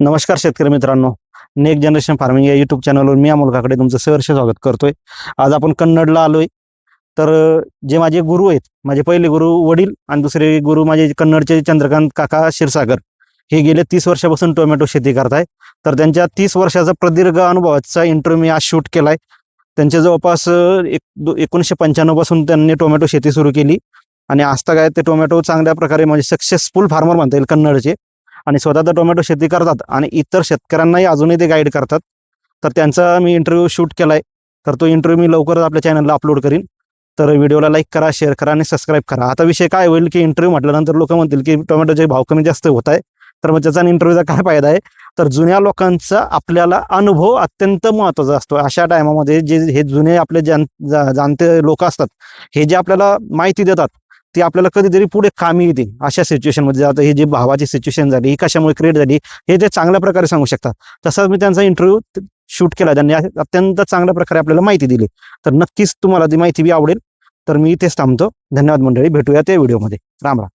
नमस्कार शेतकरी मित्रांनो. नेक्स्ट जनरेशन फार्मिंग या युट्यूब चॅनलवर मी अमोल काकडे तुमचं सहर्ष स्वागत करतोय. आज आपण कन्नडला आलोय. तर जे माझे गुरु आहेत माझे पहिले गुरु वडील आणि दुसरे गुरु माझे कन्नडचे चंद्रकांत काका क्षीरसागर हे गेले तीस वर्षापासून टोमॅटो शेती करताय. तर त्यांच्या तीस वर्षाचा प्रदीर्घ अनुभवाचा इंटरव्ह्यू मी आज शूट केलाय. त्यांच्या जवळपास एक एकोणीसशे पंच्याण्णवपासून त्यांनी टोमॅटो शेती सुरू केली. आणि आजता काय ते टोमॅटो चांगल्या प्रकारे म्हणजे सक्सेसफुल फार्मर म्हणता येईल कन्नडचे. आणि स्वतः तर टोमॅटो शेती करतात आणि इतर शेतकऱ्यांनाही अजूनही ते गाईड करतात. तर त्यांचा मी इंटरव्ह्यू शूट केला आहे तर तो इंटरव्ह्यू मी लवकरच आपल्या चॅनलला अपलोड करीन. तर व्हिडिओला लाईक करा शेअर करा आणि सबस्क्राईब करा. आता विषय काय होईल की इंटरव्ह्यू म्हटल्यानंतर लोक म्हणतील की टोमॅटोचे भाव कमी जास्त होत आहे. तर मग त्याचा इंटरव्ह्यूचा काय फायदा आहे? तर जुन्या लोकांचा आपल्याला अनुभव अत्यंत महत्त्वाचा असतो. अशा टायमामध्ये जे हे जुने आपले जाणते लोक असतात हे जे आपल्याला माहिती देतात ती आपल्याला कधीतरी पुढे कामी येते अशा सिच्युएशनमध्ये जातं ही जी भावाची सिच्युएशन झाली ही कशामुळे क्रिएट झाली हे ते चांगल्या प्रकारे सांगू शकतात. तसंच मी त्यांचा इंटरव्ह्यू शूट केला. त्यांनी अत्यंत चांगल्या प्रकारे आपल्याला माहिती दिली. तर नक्कीच तुम्हाला ती माहिती बी आवडेल. तर मी इथेच थांबतो. धन्यवाद मंडळी. भेटूया त्या व्हिडिओमध्ये राम राम.